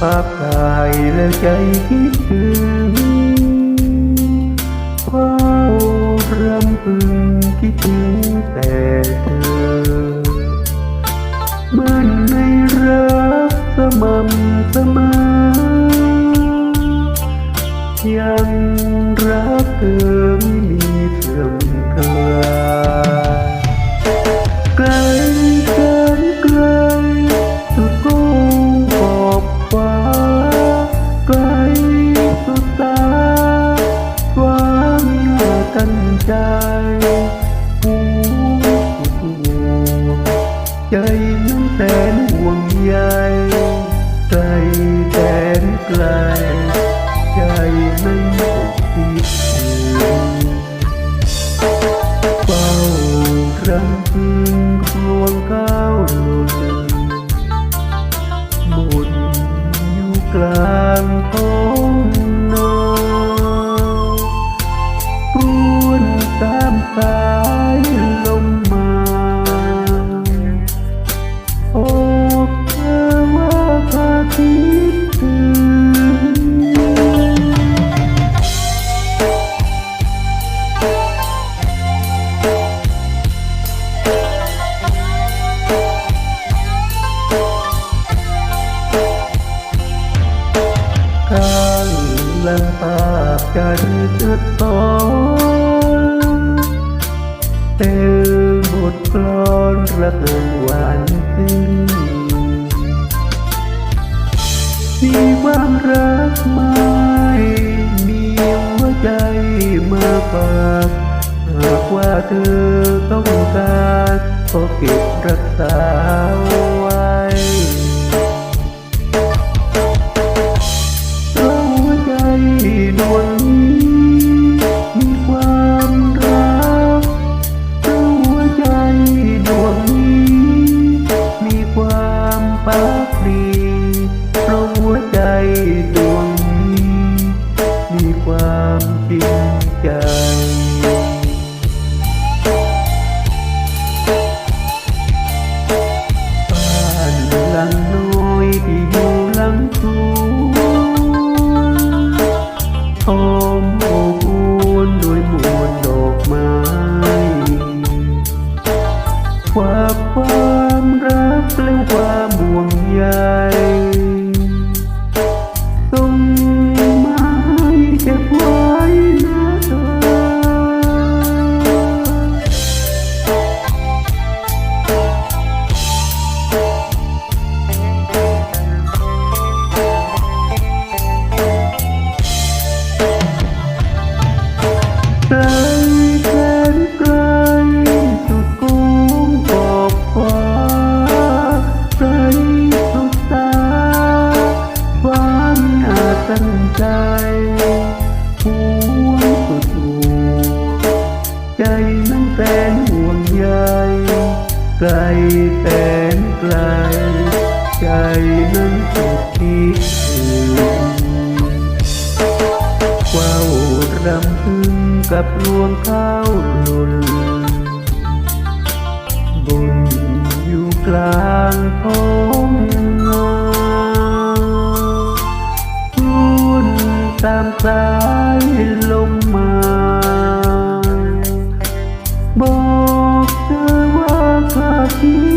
ภาพกายแล้วใจคิดถึงเฝ้ารำพึงคิดถึงแต่เธอเมือนในรักสม่ำเสมอยัง ทันใจหัวใจนั้นแสนห่วงใยใจแสนไกล ใจนั้นคิดถึงเฝ้ารำพึงพลวงก้าวหล่นหมุนอยู่กลางท้อง สายลมมา โอ้เธอว่าพาคิดถึงข้างลำภาพกันจุดสอง เต็มบทกลอนระเกินหวานซึ้งมีความรักไม่มีหัวใจมาฝากหากว่าเธอต้องการก็เก็บรักษา ความปักดีเพราะหัวใจดวงนี้ มีความจริงใจบ้านลังน้อยที่อยู่หลังสว ความความรักและความห่วงใย ตั้งใจหวงสุดหัวใจนั้นแสนห่วงใยไกลแสนไกล ใจนั้นสุดคิดถึงเฝ้ารำพึงกับรวงข้าวหล่นบนอยู่กลางท้องนา บอกเธอว่าสักที